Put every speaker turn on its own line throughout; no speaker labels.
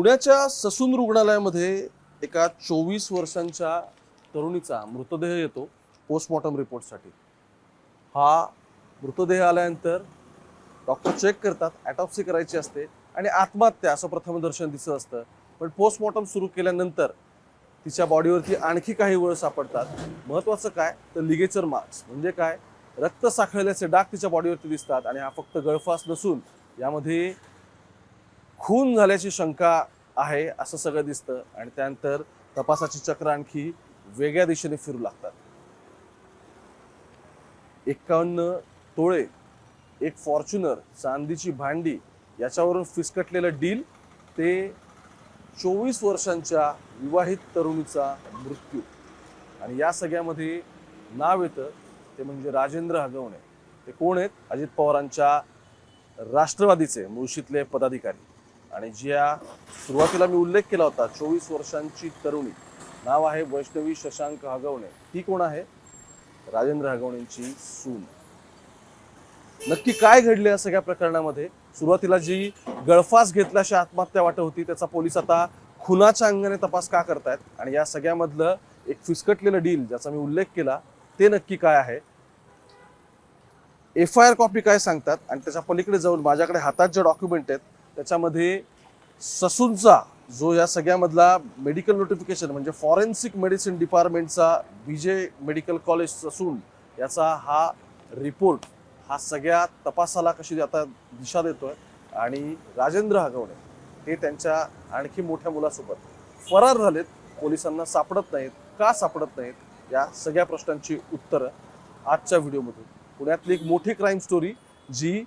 पुण्याच्या ससून रुग्णालयामध्ये एका चोवीस वर्षांच्या तरुणीचा मृतदेह येतो पोस्टमॉर्टम रिपोर्टसाठी हा मृतदेह आल्यानंतर डॉक्टर चेक करतात ॲटॉप्सी करायची असते आणि आत्महत्या असं प्रथमदर्शन दिसत असतं. पण पोस्टमॉर्टम सुरू केल्यानंतर तिच्या बॉडीवरती आणखी काही वळ सापडतात. महत्त्वाचं काय? तर लिगेचर मार्क्स म्हणजे काय? रक्त साखळल्याचे डाग तिच्या बॉडीवरती दिसतात आणि हा फक्त गळफास नसून यामध्ये खून झाल्याची शंका आहे असं सगळं दिसतं आणि त्यानंतर तपासाची चक्र आणखी वेगळ्या दिशेने फिरू लागतात. एकावन्न तोळे एक फॉर्च्युनर चांदीची भांडी याच्यावरून फिसकटलेलं डील ते चोवीस वर्षांच्या विवाहित तरुणीचा मृत्यू. आणि या सगळ्यामध्ये नाव येतं ते म्हणजे राजेंद्र हगवणे. ते कोण आहेत? अजित पवारांच्या राष्ट्रवादीचे मुळशीतले पदाधिकारी. आणि ज्या सुरुवातीला मी उल्लेख केला होता चोवीस वर्षांची तरुणी नाव आहे वैष्णवी शशांक हगवणे. ती कोण आहे? राजेंद्र हगवणेंची सून. नक्की काय घडले या सगळ्या प्रकरणामध्ये? सुरुवातीला जी गळफास घेतल्याशी आत्महत्या वाटत होती त्याचा पोलीस आता खुनाच्या अंगाने तपास का करतायत? आणि या सगळ्यामधलं एक फिसकटलेलं डील ज्याचा मी उल्लेख केला ते नक्की काय आहे? एफ आय आर कॉपी काय सांगतात? आणि त्याच्या पलीकडे जाऊन माझ्याकडे हातात जे डॉक्युमेंट आहेत त्याच्यामध्ये ससूनचा जो या सगळ्यामधला मेडिकल नोटिफिकेशन म्हणजे forensic medicine डिपार्टमेंटचा B J medical college Sassoon याचा हा रिपोर्ट हा सगळ्या तपासाला कशी आता दिशा देतोय आणि राजेंद्र हगवणे हे त्यांच्या आणखी मोठ्या मुलासोबत फरार झालेत. पोलिसांना सापडत नाहीत. का सापडत नाहीत? या सगळ्या प्रश्नांची उत्तरं आजच्या व्हिडिओमधून पुण्यातली एक मोठी क्राईम स्टोरी जी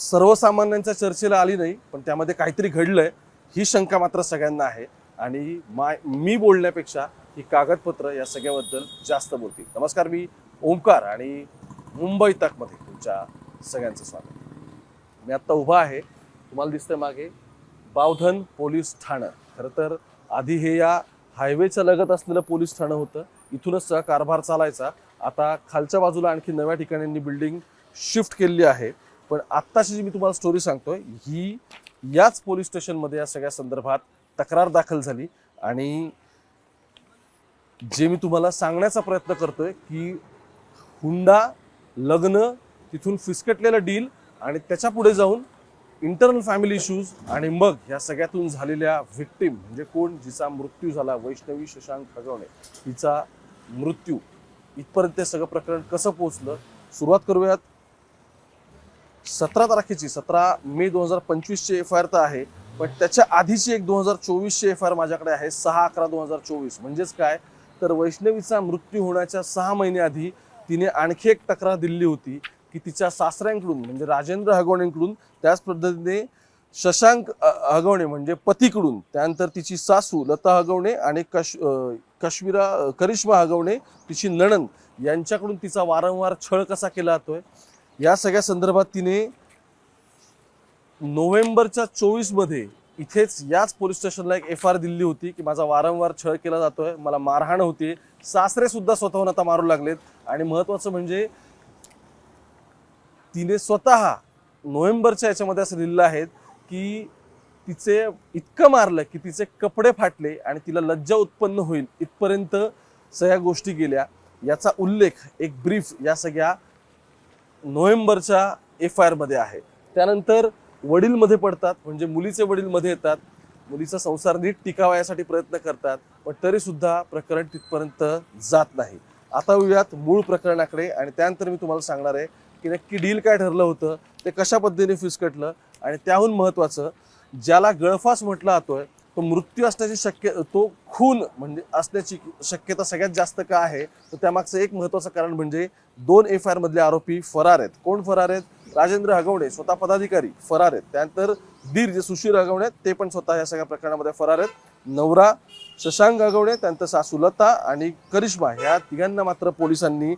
सर्वसामान्यांच्या चर्चेला आली नाही पण त्यामध्ये काहीतरी घडलंय ही शंका मात्र सगळ्यांना आहे. आणि माय मी बोलण्यापेक्षा ही कागदपत्र या सगळ्याबद्दल जास्त बोलतील. नमस्कार मी ओंकार आणि मुंबई तकमध्ये तुमच्या सगळ्यांचं स्वागत. मी आत्ता उभा आहे. तुम्हाला दिसतंय मागे बावधन पोलीस ठाणं. खरं तर आधी हे या हायवेच्या लगत असलेलं पोलीस ठाणं होतं. इथूनच कारभार चालायचा. आता खालच्या बाजूला आणखी नव्या ठिकाणी बिल्डिंग शिफ्ट केलेली आहे. पण आत्ताची जी मी तुम्हाला स्टोरी सांगतोय ही याच पोलीस स्टेशनमध्ये या सगळ्या संदर्भात तक्रार दाखल झाली. आणि जे मी तुम्हाला सांगण्याचा प्रयत्न करतोय की हुंडा लग्न तिथून फिसकटलेलं डील आणि त्याच्या पुढे जाऊन इंटरनल फॅमिली इश्यूज आणि मग या सगळ्यातून झालेल्या व्हिक्टीम म्हणजे कोण जिचा मृत्यू झाला वैष्णवी शशांक खगवणे हिचा मृत्यू इथपर्यंत ते सगळं प्रकरण कसं पोहोचलं सुरुवात करूयात. सतरा तारखेची सतरा मे दोन हजार पंचवीसची एफ आय आर तर आहे. पण त्याच्या आधीची एक दोन हजार चोवीसची एफ आय आर माझ्याकडे आहे सहा अकरा दोन हजार चोवीस. म्हणजेच काय? तर वैष्णवीचा मृत्यू होण्याच्या सहा महिने आधी तिने आणखी एक तक्रार दिली होती की तिच्या सासऱ्यांकडून म्हणजे राजेंद्र हगवणेंकडून त्याच पद्धतीने शशांक हगवणे म्हणजे पतीकडून त्यानंतर तिची सासू लता हगवणे आणि कश कश्मीरा करिश्मा हगवणे तिची नणंद यांच्याकडून तिचा वारंवार छळ कसा केला जातोय? या सगळ्या संदर्भात तिने नोव्हेंबरच्या चोवीसमध्ये इथेच याच पोलीस स्टेशनला एक एफ आर दिली होती की माझा वारंवार छळ केला जातोय मला मारहाण होती. सासरे सुद्धा स्वतःहून आता मारू लागलेत. आणि महत्वाचं म्हणजे तिने स्वतः नोव्हेंबरच्या याच्यामध्ये असं लिहिलं आहे की तिचे इतकं मारलं की तिचे कपडे फाटले आणि तिला लज्जा उत्पन्न होईल इथपर्यंत सगळ्या गोष्टी गेल्या. याचा उल्लेख एक ब्रीफ या सगळ्या नोव्हेंबरच्या एफ आय आरमध्ये आहे. त्यानंतर वडीलमध्ये पडतात म्हणजे मुलीचे वडील मध्ये येतात. मुलीचा संसार नीट टिकावा यासाठी प्रयत्न करतात पण तरी सुद्धा प्रकरण तिथपर्यंत जात नाही. आता येऊयात मूळ प्रकरणाकडे आणि त्यानंतर मी तुम्हाला सांगणार आहे की नक्की डील काय ठरलं होतं ते कशा पद्धतीने फिसकटलं आणि त्याहून महत्त्वाचं ज्याला गळफास म्हटला जातोय तो मृत्यू असण्याची शक्य तो खून म्हणजे असण्याची शक्यता सगळ्यात जास्त का आहे? तर त्यामागचं एक महत्त्वाचं कारण म्हणजे दोन एफ आय आरमधले आरोपी फरार आहेत. कोण फरार आहेत? राजेंद्र हगवणे स्वतः पदाधिकारी फरार आहेत. त्यानंतर धीर जे सुशील हगवणे आहेत, ते पण स्वतः या सगळ्या प्रकरणामध्ये फरार आहेत. नवरा शशांक हगवणे त्यानंतर सासू लता आणि करिश्मा ह्या तिघांना मात्र पोलिसांनी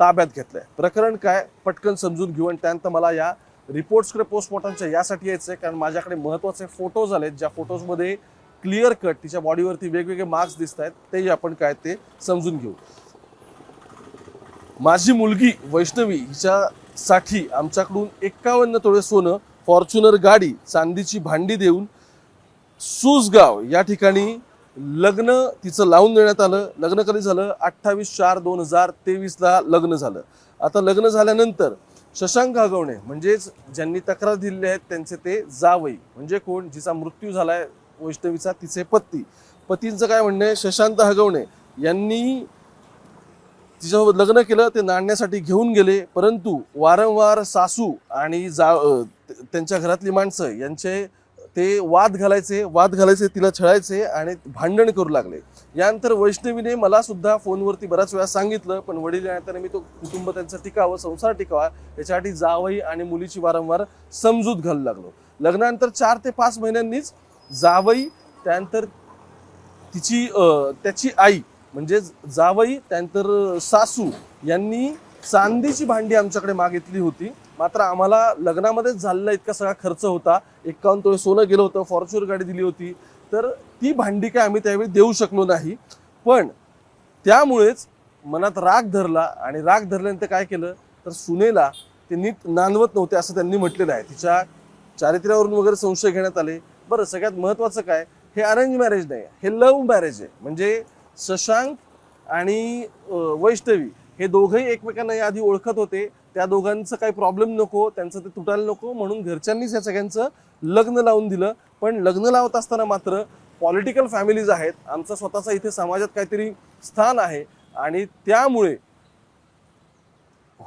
ताब्यात घेतलंय. प्रकरण काय? पटकन समजून घेऊ आणि त्यानंतर मला या रिपोर्ट्सकडे पोस्टमॉर्टमच्या यासाठी यायचं आहे कारण माझ्याकडे महत्त्वाचे फोटोज आलेत. ज्या फोटोजमध्ये क्लिअर कट तिच्या बॉडीवरती वेगवेगळे मार्क्स दिसत आहेत ते आपण काय ते समजून घेऊ. माझी मुलगी वैष्णवी हिच्यासाठी आमच्याकडून एक्कावन्न तोळे सोनं फॉर्च्युनर गाडी चांदीची भांडी देऊन सुसगाव या ठिकाणी लग्न तिचं लावून देण्यात आलं. लग्न कधी झालं? अठ्ठावीस चार दोन हजार तेवीसला लग्न झालं. आता लग्न झाल्यानंतर शशांक आगवणे म्हणजेच ज्यांनी तक्रार दिलेली आहेत त्यांचे ते जावई म्हणजे कोण? जिचा मृत्यू झालाय वैष्णवीचा तिचे पती. पतींचं काय म्हणणं आहे? शशांत हगवणे यांनी तिच्यासोबत लग्न केलं ते नाणण्यासाठी घेऊन गेले. परंतु वारंवार सासू आणि जा त्यांच्या घरातली माणसं यांचे ते वाद घालायचे वाद घालायचे तिला छळायचे आणि भांडण करू लागले. यानंतर वैष्णवीने मला सुद्धा फोनवरती बऱ्याच वेळा सांगितलं पण वडील यानंतर मी तो कुटुंब त्यांचं टिकावं संसार टिकावा याच्यासाठी जावई आणि मुलीची वारंवार समजूत घालू लागलो. लग्नानंतर चार ते पाच महिन्यांनीच जावई त्यानंतर तिची त्याची आई म्हणजे जावई त्यानंतर सासू यांनी चांदीची भांडी आमच्याकडे मागितली होती. मात्र आम्हाला लग्नामध्येच झालेला इतका सगळा खर्च होता. एकावन्न तोळे सोनं गेलं होतं फॉर्च्युनर गाडी दिली होती. तर ती भांडी काय आम्ही त्यावेळी देऊ शकलो नाही. पण त्यामुळेच मनात राग धरला आणि राग धरल्यानंतर काय केलं? तर सुनेला ते नीट नांदवत नव्हते असं त्यांनी म्हटलेलं आहे. तिच्या चारित्र्यावरून वगैरे संशय घेण्यात आले. बरं सगळ्यात महत्त्वाचं काय? हे अरेंज मॅरेज नाही हे लव्ह मॅरेज आहे. म्हणजे शशांक आणि वैष्णवी हे दोघंही एकमेकांना याआधी ओळखत होते. त्या दोघांचं काही प्रॉब्लेम नको त्यांचं ते तुटायला नको म्हणून घरच्यांनीच या सगळ्यांचं लग्न लावून दिलं. पण लग्न लावत असताना मात्र पॉलिटिकल फॅमिलीज आहेत. आमचा स्वतःचा इथे समाजात काहीतरी स्थान आहे. आणि त्यामुळे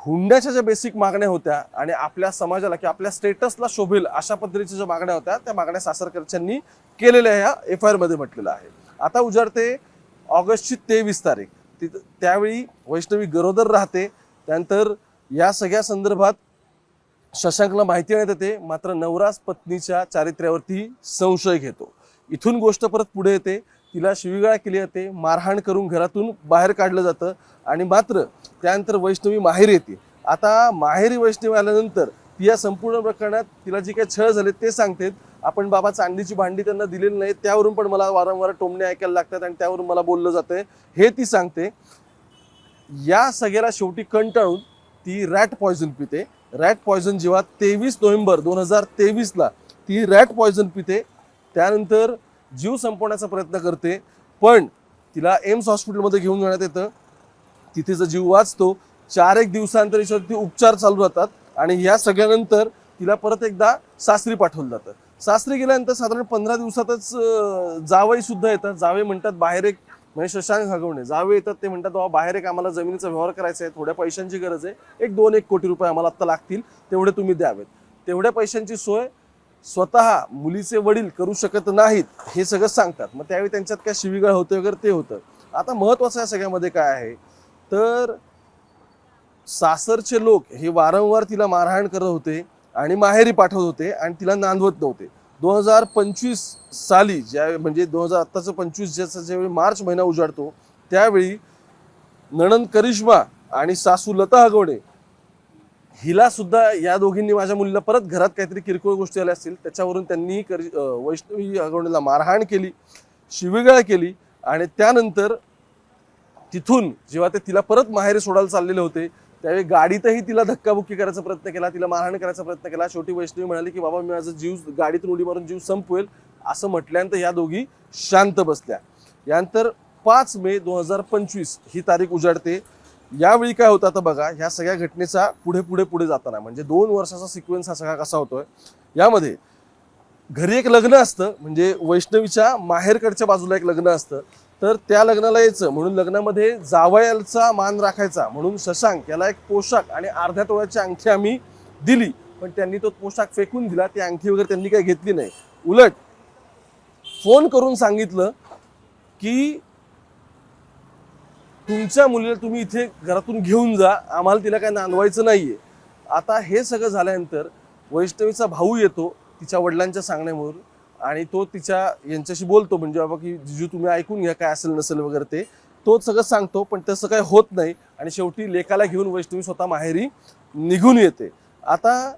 हुंड्याच्या ज्या बेसिक मागण्या होत्या आणि आपल्या समाजाला किंवा आपल्या स्टेटसला शोभेल अशा पद्धतीच्या ज्या मागण्या होत्या त्या मागण्या सासरकरच्यांनी केलेल्या ह्या एफ आय आरमध्ये म्हटलेलं आहे आता उजाडते ऑगस्टची तेवीस तारीख. तिथं त्यावेळी वैष्णवी गरोदर राहते. त्यानंतर या सगळ्या संदर्भात शशांकला माहिती देण्यात येते. मात्र नवरास पत्नीच्या चारित्र्यावरती संशय घेतो. इथून गोष्ट परत पुढे येते. तिला शिवीगाळ केली जाते. मारहाण करून घरातून बाहेर काढलं जातं. आणि मात्र त्यानंतर वैष्णवी माहेर येते. आता माहेरी वैष्णवी आल्यानंतर ती या संपूर्ण प्रकरणात तिला जी काही छळ झाले ते सांगते आपण बाबा चांदीची भांडी त्यांना दिलेली नाही त्यावरून पण मला वारंवार टोमणे ऐकायला लागतात आणि त्यावरून मला बोललं जातं हे ती सांगते. या सगळ्याला शेवटी कंटाळून ती रॅट पॉयझन पिते. रॅट पॉयझन जेव्हा तेवीस नोव्हेंबर दोन हजार तेवीसला ती रॅट पॉयझन पिते त्यानंतर जीव संपवण्याचा प्रयत्न करते. पण तिला एम्स हॉस्पिटलमध्ये घेऊन जाण्यात येतं. तिथेचा जीव वाचतो चार एक दिवसानंतर याच्यावरती उपचार चालू राहतात आणि या सगळ्यानंतर तिला परत एकदा सासरी पाठवलं जातं. सासरी गेल्यानंतर साधारण पंधरा दिवसातच जावई सुद्धा येतात. जावे म्हणतात बाहेर एक म्हणजे शशांक हगवणे जावे येतात ते म्हणतात बाबा बाहेर एक आम्हाला जमिनीचा व्यवहार करायचा आहे. थोड्या पैशांची गरज आहे. एक दोन एक कोटी रुपये आम्हाला आत्ता लागतील. तेवढे तुम्ही द्यावेत. तेवढ्या पैशांची सोय स्वतः मुलीचे वडील करू शकत नाहीत हे सगळं सांगतात. मग त्यावेळी त्यांच्यात काय शिवीगाळ होते वगैरे ते होतं. आता महत्वाचं या सगळ्यामध्ये काय आहे? तर सासरचे लोक हे वारंवार तिला मारहाण करत होते आणि माहेरी पाठवत होते आणि तिला नांदवत नव्हते. दोन हजार पंचवीस साली ज्या म्हणजे दोन हजार आत्ताचं पंचवीस ज्याचा ज्यावेळी मार्च महिना उजाडतो त्यावेळी नणंद करिश्मा आणि सासू लता हगवणे हिला सुद्धा या दोघींनी माझ्या मुलीला परत घरात काहीतरी किरकोळ गोष्टी आल्या असतील त्याच्यावरून त्यांनी करि वैष्णवी हगवणेला मारहाण केली शिवीगाळ केली आणि त्यानंतर तिथून जेव्हा ते तिला परत माहेरी सोडायला चाललेले होते त्यावेळी गाडीतही तिला धक्काबुक्की करायचा प्रयत्न केला तिला मारहाण करायचा प्रयत्न केला. शेवटी वैष्णवी म्हणाली की बाबा मी माझा जीव गाडीतून उडी मारून जीव संपवेल असं म्हटल्यानंतर या दोघी शांत बसल्या. यानंतर पाच मे दोन हजार पंचवीस ही तारीख उजाडते. यावेळी काय होतं आता बघा ह्या सगळ्या घटनेचा पुढे पुढे पुढे जाताना म्हणजे दोन वर्षाचा सिक्वेन्स हा सगळा कसा होतोय यामध्ये घरी एक लग्न असतं म्हणजे वैष्णवीच्या माहेरकडच्या बाजूला एक लग्न असतं. तर त्या लग्नाला यायचं. म्हणून लग्नामध्ये जावयाचा मान राखायचा. म्हणून शशांक याला एक पोशाख आणि अर्ध्या तोळ्याची अंगठी आम्ही दिली. पण त्यांनी तो पोशाख फेकून दिला. ती अंगठी वगैरे त्यांनी काही घेतली नाही. उलट फोन करून सांगितलं की तुमच्या मुलीला तुम्ही इथे घरातून घेऊन जा. आम्हाला तिला काय नांदवायचं नाहीये. आता हे सगळं झाल्यानंतर वैष्णवीचा भाऊ येतो तिच्या वडिलांच्या सांगण्यावरून. आणि तो तिच्या यांच्याशी बोलतो म्हणजे बाबा की जिजू तुम्ही ऐकून घ्या काय असेल नसेल वगैरे ते. तोच सगळं सांगतो पण तसं काही होत नाही. आणि शेवटी लेकाला घेऊन वैष्णवी स्वतः माहेरी निघून येते. आता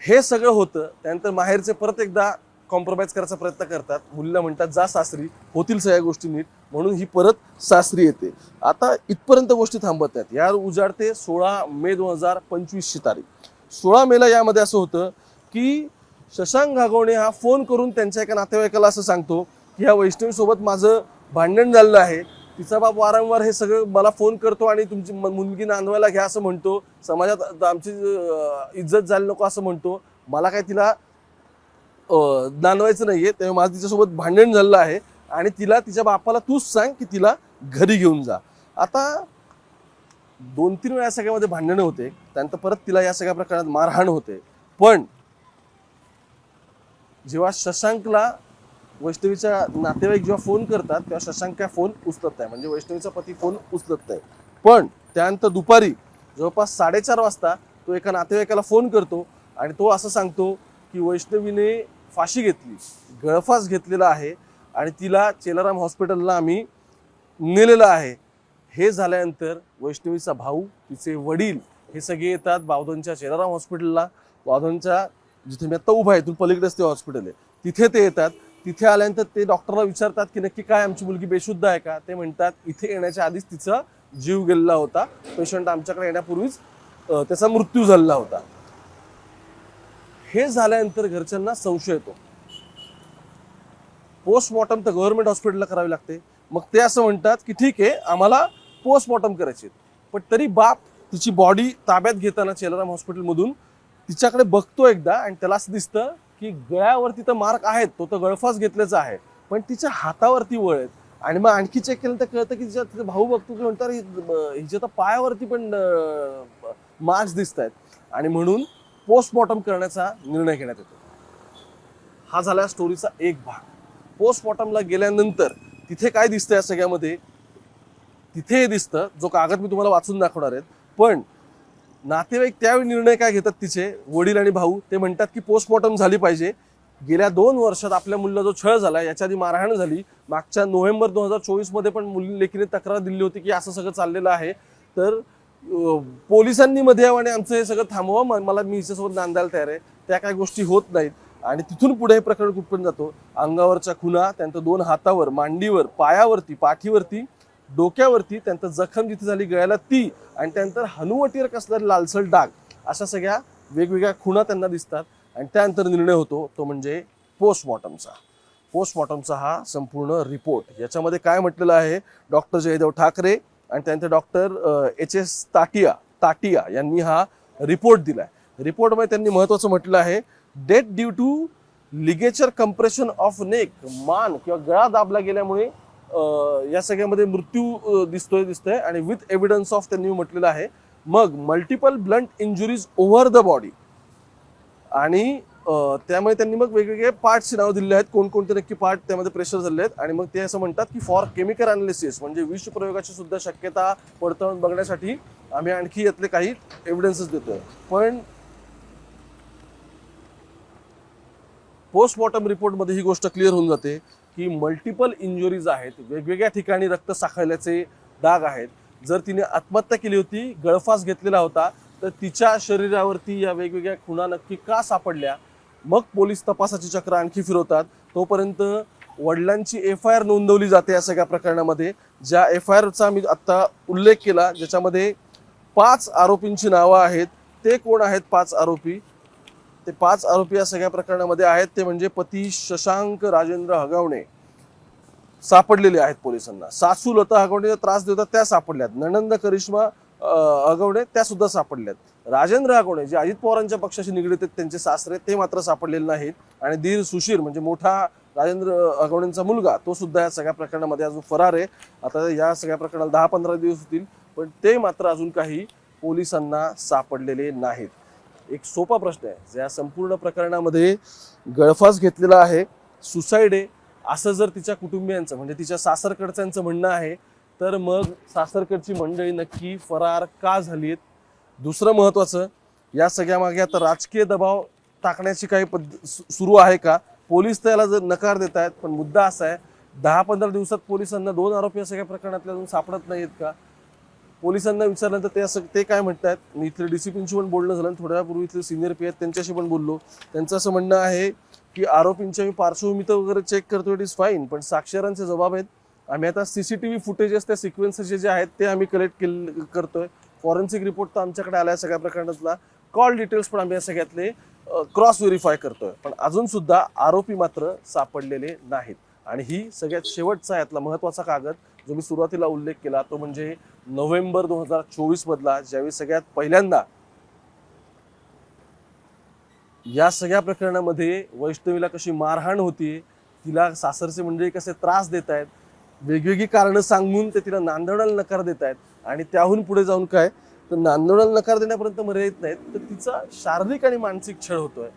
हे सगळं होतं त्यानंतर माहेरचे परत एकदा कॉम्प्रोमाइज करायचा प्रयत्न करतात. मुलीला म्हणतात जा सासरी होतील सगळ्या गोष्टी नीट. म्हणून ही परत सासरी येते. आता इथपर्यंत गोष्टी थांबत आहेत. यार उजाडते सोळा मे दोन हजार पंचवीसची तारीख. सोळा मेला यामध्ये असं होतं की शशांक घागवणे हा फोन करून त्यांच्या एका नातेवाईकाला असं सांगतो की ह्या वैष्णवीसोबत माझं भांडण झालेलं आहे. तिचा बाप वारंवार हे सगळं मला फोन करतो आणि तुमची मुलगी नांदवायला घ्या असं म्हणतो. समाजात आमची इज्जत झाली नको असं म्हणतो. मला काय तिला अं, नांदवायचं नाहीये. तेव्हा माझं तिच्यासोबत भांडण झालेलं आहे. आणि तिला तिच्या बापाला तूच सांग की तिला घरी घेऊन जा. आता दोन तीन वेळा सगळ्यामध्ये भांडणं होते. त्यानंतर परत तिला या सगळ्या प्रकारात मारहाण होते. पण जेव्हा शशांकला वैष्णवीच्या नातेवाईक जेव्हा फोन करतात तेव्हा शशांक काय फोन उचलत नाही. म्हणजे वैष्णवीचा पती फोन उचलत नाही. पण त्यानंतर दुपारी जवळपास साडेचार वाजता तो एका नातेवाईकाला फोन करतो आणि तो असं सांगतो की वैष्णवीने फाशी घेतली गळफास घेतलेला आहे आणि तिला चेलाराम हॉस्पिटलला आम्ही नेलेलं आहे. हे झाल्यानंतर वैष्णवीचा भाऊ तिचे वडील हे सगळे येतात बावधनच्या चेलाराम हॉस्पिटलला. बावधनच्या जिथे मी आता उभा आहे इथून पलीकडेच ते हॉस्पिटल आहे. तिथे ते येतात. तिथे आल्यानंतर ते डॉक्टरला विचारतात की नक्की काय आमची मुलगी बेशुद्ध आहे का? ते म्हणतात इथे येण्याच्या आधीच तिचा जीव गेलेला होता. पेशंट आमच्याकडे येण्यापूर्वीच त्याचा मृत्यू झालेला होता. हे झाल्यानंतर घरच्यांना संशय येतो. पोस्टमॉर्टम तर गव्हर्नमेंट हॉस्पिटलला करावी लागते. मग ते असं म्हणतात की ठीक आहे आम्हाला पोस्टमॉर्टम करायची पण तरी बाप तिची बॉडी ताब्यात घेताना चेलाराम हॉस्पिटलमधून तिच्याकडे बघतो एकदा आणि त्याला असं दिसतं की गळ्यावरती तर मार्क आहेत तो तर गळफास घेतल्याचा आहे. पण तिच्या हातावरती वळ आहेत. आणि मग आणखी चेक केलं तर कळतं की तिच्या तिचा भाऊ बघतो की म्हणतात हिच्या तर पायावरती पण मार्क्स दिसत आहेत आणि म्हणून पोस्टमॉर्टम करण्याचा निर्णय घेण्यात येतो. हा झाला स्टोरीचा एक भाग. पोस्टमॉर्टमला गेल्यानंतर तिथे काय दिसतं या सगळ्यामध्ये? तिथे हे दिसतं जो कागद मी तुम्हाला वाचून दाखवणार आहेत पण नातेवाईक त्यावेळी निर्णय काय घेतात तिचे? वडील आणि भाऊ ते म्हणतात की पोस्टमॉर्टम झाली पाहिजे. गेल्या दोन वर्षात आपल्या मुलीला जो छळ झाला याच्या आधी मारहाण झाली. मागच्या नोव्हेंबर दोन हजार चोवीसमध्ये पण मुली लेखीने तक्रार दिली होती की असं सगळं चाललेलं आहे. तर पोलिसांनी मध्ये यावं आणि आमचं हे सगळं थांबवा मला मी हिच्यासोबत नांदायला तयार आहे. त्या काही गोष्टी होत नाहीत. आणि तिथून पुढे हे प्रकरण कुठपर्यंत जातो? अंगावरच्या खुना त्यानंतर दोन हातावर मांडीवर पायावरती पाठीवरती डोक्यावरती त्यांचं जखम जिथे झाली गळ्याला ती आणि त्यानंतर हनुवटीवर कसलं लालसर डाग अशा सगळ्या वेगवेगळ्या खुणा त्यांना दिसतात. आणि त्यानंतर निर्णय होतो तो म्हणजे पोस्टमॉर्टमचा. पोस्टमॉर्टमचा हा संपूर्ण रिपोर्ट. याच्यामध्ये काय म्हटलेलं आहे? डॉक्टर जयदेव ठाकरे आणि त्यानंतर doctor H S Tatia Tatia यांनी हा रिपोर्ट दिला आहे रिपोर्टमध्ये त्यांनी महत्त्वाचं म्हटलं आहे death due to ligature compression of neck मान किंवा गळा दाबला गेल्यामुळे या सगळ्यामध्ये मृत्यू दिसतोय दिसतोय आणि विथ एव्हिडन्स ऑफ त्यांनी म्हटलेलं आहे. मग multiple blunt injuries over the body आणि त्यामुळे त्यांनी मग वेगवेगळे पार्टची नाव दिलेले आहेत. कोणकोणते नक्की पार्ट त्यामध्ये प्रेशर झाले आहेत. आणि मग ते असं म्हणतात की फॉर केमिकल अनालिसिस म्हणजे विष प्रयोगाची सुद्धा शक्यता पडताळून बघण्यासाठी आम्ही आणखी यातले काही एव्हिडन्सेस देतोय. पण पोस्टमॉर्टम रिपोर्टमध्ये ही गोष्ट क्लिअर होऊन जाते. की मल्टिपल इंजुरीज आहेत वेगवेगळ्या ठिकाणी रक्त साखळल्याचे डाग आहेत. जर तिने आत्महत्या केली होती गळफास घेतलेला होता तर तिच्या शरीरावरती या वेगवेगळ्या खुणा नक्की का सापडल्या? मग पोलीस तपासाची चक्र आणखी फिरवतात. तोपर्यंत वडिलांची एफ आय आर नोंदवली जाते या सगळ्या प्रकरणामध्ये. ज्या एफ आय आरचा मी आत्ता उल्लेख केला ज्याच्यामध्ये पाच आरोपींची नावं आहेत. ते कोण आहेत पाच आरोपी? ते पाच आरोपी या सगळ्या प्रकरणामध्ये आहेत. ते म्हणजे पती शशांक राजेंद्र हगवणे सापडलेले आहेत पोलिसांना. सासू लता हगवणे त्रास देतात त्या सापडल्यात. नणंद करिश्मा हगवणे त्या सुद्धा सापडल्यात. राजेंद्र हगवणे जे अजित पवारांच्या पक्षाशी निगडीत आहेत त्यांचे सासरे ते मात्र सापडलेले नाहीत. आणि धीर सुशीर म्हणजे मोठा राजेंद्र हगवणेंचा मुलगा तो सुद्धा या सगळ्या प्रकरणामध्ये अजून फरार आहे. आता या सगळ्या प्रकरणाला दहा पंधरा दिवस होतील पण ते मात्र अजून काही पोलिसांना सापडलेले नाहीत. एक सोपा प्रश्न आहे ज्या संपूर्ण प्रकरणामध्ये गळफास घेतलेला आहे सुसाईड आहे. असं जर तिच्या कुटुंबियांचं म्हणजे तिच्या सासरकडच्यांचं म्हणणं आहे तर मग सासरकडची मंडळी नक्की फरार का झाली आहेत दुसरं महत्त्वाचं या सगळ्या मागे आता राजकीय दबाव टाकण्याची काही पद्ध सु- सुरू आहे का? पोलीस त्याला जर नकार देत आहेत पण मुद्दा असा आहे दहा पंधरा दिवसात पोलिसांना दोन आरोपी या सगळ्या प्रकरणातल्या अजून सापडत नाहीत का? पोलिसांना विचारल्यानंतर ते असं ते काय म्हणतात? मी इथले डीसीपींशी पण बोलणं झालं. थोड्यापूर्वी थोड्या इथले सिनियर पी आहेत त्यांच्याशी पण बोललो. त्यांचं असं म्हणणं आहे की आरोपींच्या मी पार्श्वभूमी तर वगैरे चेक करतो इट इज फाईन पण साक्षरांचे जबाब आहेत. आम्ही आता C C T V footages त्या सिक्वेन्सेसचे जे आहेत ते आम्ही कलेक्ट केले करतोय. फॉरेन्सिक रिपोर्ट तर आमच्याकडे आलाय सगळ्या प्रकरणातला. कॉल डिटेल्स पण आम्ही या सगळ्यातले क्रॉस व्हेरीफाय करतोय. पण अजून सुद्धा आरोपी मात्र सापडलेले नाहीत. आणि ही सगळ्यात शेवटचा यातला महत्त्वाचा कागद जो मी सुरुवातीला उल्लेख केला तो म्हणजे नोव्हेंबर दोन हजार चोवीस मधला ज्यावेळी सगळ्यात पहिल्यांदा या सगळ्या प्रकरणामध्ये वैष्णवीला कशी मारहाण होती तिला सासरचे मंडळी कसे त्रास देत आहेत वेगवेगळी कारणं सांगून ते तिला नांदवण्याला नकार देत आहेत आणि त्याहून पुढे जाऊन काय तर नांदवण्याला नकार देण्यापर्यंत मर्यादित नाहीत तर तिचा शारीरिक आणि मानसिक छळ होतोय.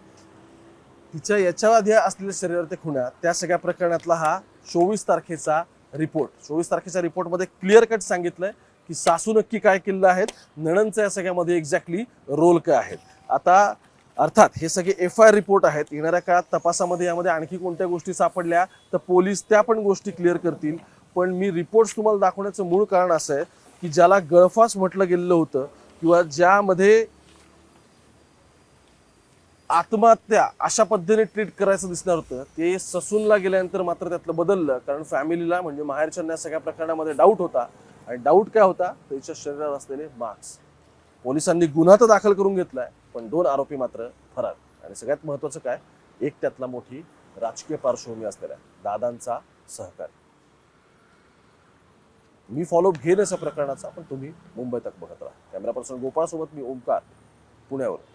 तिच्या याच्या आधी असलेल्या शरीरात खुणा त्या सगळ्या प्रकरणातला हा चोवीस तारखेचा रिपोर्ट. चोवीस तारखेच्या रिपोर्टमध्ये क्लिअर कट सांगितलंय की सासू नक्की काय केलेलं आहेत नणंदचं या सगळ्यामध्ये एक्झॅक्टली रोल काय आहेत. आता अर्थात हे सगळे एफ आय रिपोर्ट आहेत येणाऱ्या काळात तपासामध्ये यामध्ये आणखी कोणत्या गोष्टी सापडल्या तर पोलीस त्या पण गोष्टी क्लिअर करतील. पण मी रिपोर्ट्स तुम्हाला दाखवण्याचं मूळ कारण असं आहे की ज्याला गळफास म्हटलं गेलेलं होतं किंवा ज्यामध्ये आत्महत्या अशा पद्धतीने ट्रीट करायचं दिसणार होतं. ते ससूनला गेल्यानंतर मात्र त्यातलं बदललं. कारण फॅमिलीला म्हणजे माहेरच्या सगळ्या प्रकरणामध्ये डाऊट होता. आणि डाऊट काय होता? त्याच्या शरीरावर असलेले मार्क्स पोलिसांनी गुन्हा तर दाखल करून घेतलाय पण दोन आरोपी मात्र फरार. आणि सगळ्यात महत्वाचं काय? एक त्यातला मोठी राजकीय पार्श्वभूमी असलेला दादांचा सहकार. मी फॉलोअप घेईन असा प्रकरणाचा पण तुम्ही मुंबई तक बघत राहा. कॅमेरा पर्सन गोपाळसोबत मी ओंकार पुण्यावर